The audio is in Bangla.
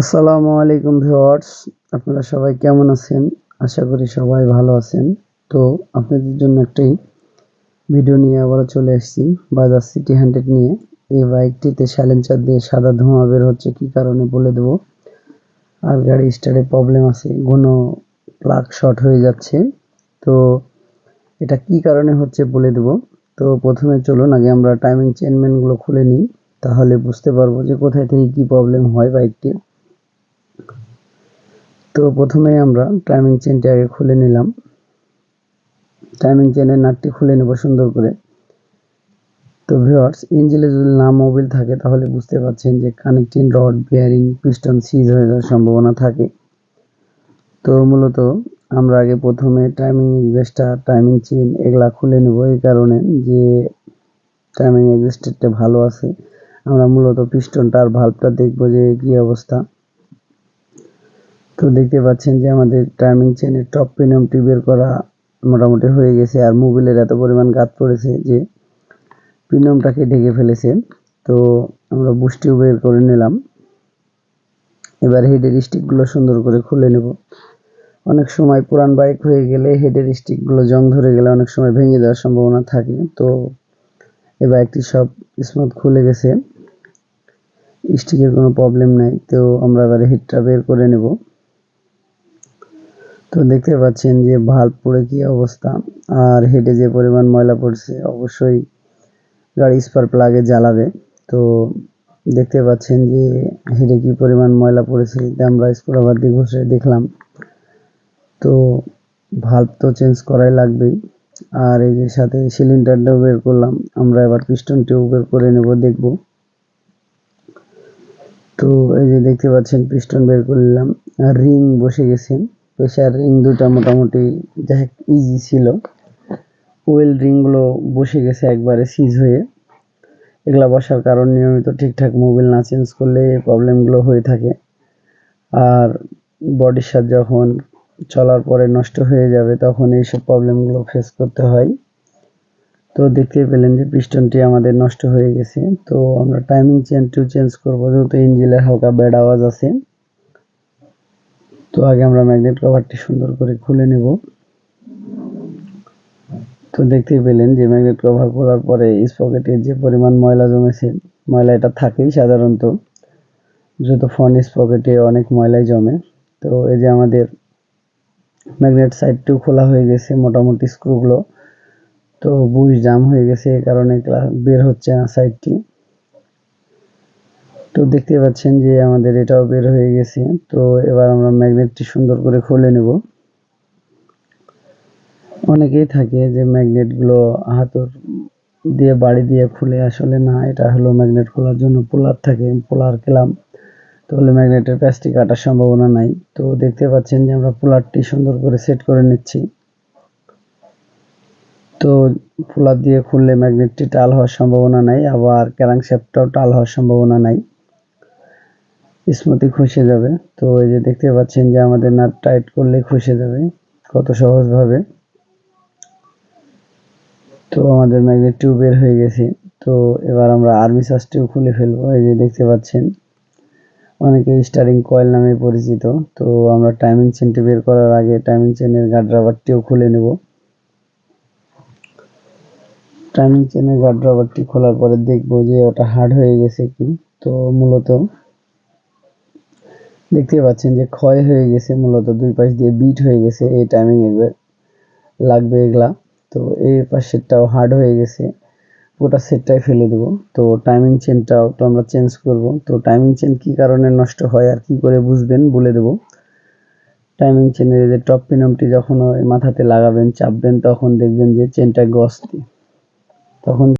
আসসালামু আলাইকুম ভিউয়ার্স, আপনারা সবাই কেমন আছেন? আশা করি সবাই ভালো আছেন। তো আপনাদের জন্য একটি ভিডিও নিয়ে আবারও চলে এসেছি বাজাজ সিটি হান্ড্রেড নিয়ে। এই বাইকটিতে সাইলেন্সার দিয়ে সাদা ধোঁয়া বের হচ্ছে, কি কারণে বলে দেব? আর গাড়ি স্টার্টে প্রবলেম আছে, কোনো প্লাগ শর্ট হয়ে যাচ্ছে। তো এটা কি কারণে হচ্ছে বলে দেব? তো প্রথমে চলুন, আগে আমরা টাইমিং চেনমেনগুলো খুলে নিই, তাহলে বুঝতে পারব যে কোথায় থেকে কি প্রবলেম হয় বাইকটির। তো প্রথমে আমরা টাইমিং চেনটি আগে খুলে নিলাম। টাইমিং চেনের নাটটি খুলে নেব সুন্দর করে। তো ভিওয়ার্স ইঞ্জিনে যদি না মোবিল থাকে, তাহলে বুঝতে পারছেন যে connecting rod bearing piston seize হয়ে যাওয়ার সম্ভাবনা থাকে। তো মূলত আমরা আগে প্রথমে টাইমিং এক্সেস্টার টাইমিং চেন এগুলা খুলে নেব এই কারণে যে টাইমিং এক্সেস্টারটা ভালো আছে। আমরা মূলত পিস্টনটা আর ভাল্বটা দেখব যে কি অবস্থা। তো দেখতে পাচ্ছেন যে আমাদের টাইমিং চেনের টপ পিনিয়মটি বের করা মোটামুটি হয়ে গেছে আর মোবিলের এত পরিমাণ গাত পড়েছে যে পিনিয়মটাকে ঢেকে ফেলেছে। তো আমরা বুস্টিও বের করে নিলাম। এবার হেডের স্টিকগুলো সুন্দর করে খুলে নেব। অনেক সময় পুরান বাইক হয়ে গেলে হেডের স্টিকগুলো জং ধরে গেলে অনেক সময় ভেঙে যাওয়ার সম্ভাবনা থাকে। তো এই বাইকটি সব স্মুথ খুলে গেছে। স্টিকের কোনো প্রবলেম নাই। তো আমরা এবার হিটটা বের করে নেব। তো দেখতে পাচ্ছেন যে ভাল্ব পড়ে কি অবস্থা। আর হেডে যে পরিমাণ ময়লা পড়ছে, অবশ্যই গাড়ি স্পার প্লাগে জ্বালাবে। তো দেখতে পাচ্ছেন যে হেডে কি পরিমাণ ময়লা পড়েছে আমরা স্ক্রুবার দিয়ে ঘষে দেখলাম। তো ভাল্ব তো চেঞ্জ করাই লাগবেই আর এই যে সাথে সিলিন্ডারটাও বের করলাম, আমরা এবার পিস্টনটিও বের করে নেব, দেখব। তো এই যে দেখতে পাচ্ছেন পিস্টন বের করলাম আর রিং বসে গেছে। প্রেশার রিং দুটা মোটামুটি যাই ইজি ছিল। ওয়েল রিংগুলো বসে গেছে একবারে সিজ হয়ে। এগুলা বসার কারণ নিয়মিত ঠিকঠাক মোবিল না চেঞ্জ করলে প্রবলেমগুলো হয়ে থাকে। আর বডির সাথে যখন চলার পরে নষ্ট হয়ে যাবে, তখন এইসব প্রবলেমগুলো ফেস করতে হয়। তো দেখতে পেলেন যে পিস্টনটি আমাদের নষ্ট হয়ে গেছে। তো আমরা টাইমিং চেন টু চেঞ্জ করব, যেহেতু ইঞ্জিনের হালকা ব্যাড আওয়াজ আছে। তো আগে আমরা ম্যাগনেট কভারটি সুন্দর করে খুলে নেব। তো দেখতেই পেলেন যে ম্যাগনেট কভার খোলার পরে স্পকেটে যে পরিমাণ ময়লা জমেছে, ময়লা এটা থাকেই সাধারণত। যেহেতু ফোন স্পকেটে অনেক ময়লাই জমে, তো এই যে আমাদের ম্যাগনেট সাইডটিও খোলা হয়ে গেছে, মোটামুটি স্ক্রুগুলো তো বুশ জাম হয়ে গেছে, এই কারণে বের হচ্ছে না সাইডটি তো দেখতে পাচ্ছেন যে আমাদের এটাও বের হয়ে গেছে। তো এবার আমরা ম্যাগনেটটি সুন্দর করে খুলে নেব। অনেকেই থাকে যে ম্যাগনেটগুলো হাতুর দিয়ে, বাড়ি দিয়ে খুলে আসলে না, এটা হলো ম্যাগনেট খোলার জন্য পোলার থাকে, পোলার খেলাম। তাহলে ম্যাগনেটের প্যাচটি কাটার সম্ভাবনা নাই। তো দেখতে পাচ্ছেন যে আমরা পোলারটি সুন্দর করে সেট করে নিচ্ছি। তো পোলার দিয়ে খুললে ম্যাগনেটটি টাল হওয়ার সম্ভাবনা নাই, আবার ক্যারাংশ্যাফটটাও টাল হওয়ার সম্ভাবনা নাই। স্মুথি খসে যাবে। তো এই যে দেখতে পাচ্ছেন যে আমাদের নাট টাইট করলে খসে যাবে, কত সহজভাবে। তো আমাদের ম্যাগনেট টিউব বের হয়ে গেছে। তো এবার আমরা আর্মি সাসটিও খুলে ফেলব। এই যে দেখতে পাচ্ছেন, অনেকে স্টারিং কয়েল নামে পরিচিত। তো আমরা টাইমিং চেনটি বের করার আগে টাইমিং চেনের গার্ড রাবারটিও খুলে নেব। টাইমিং চেনের গার্ড রাবারটি খোলার পরে দেখব যে ওটা হার্ড হয়ে গেছে কি। তো মূলত দেখতে পাচ্ছেন যে ক্ষয় হয়ে গেছে, মূলত দুই পাশ দিয়ে বিট হয়ে গেছে, এই টাইমিং একবার লাগবে এগুলা। তো এই পাশেরটাও হার্ড হয়ে গেছে গোটা সেটটাই ফেলে দেবো। তো টাইমিং চেনটাও তো আমরা চেঞ্জ করব। তো টাইমিং চেন কি কারণে নষ্ট হয় আর কি করে বুঝবেন, বলে দেবো। টাইমিং চেনের যে টপ পিনমটি যখন মাথাতে লাগাবেন, চাপবেন, তখন দেখবেন যে চেনটা গসতি। তখন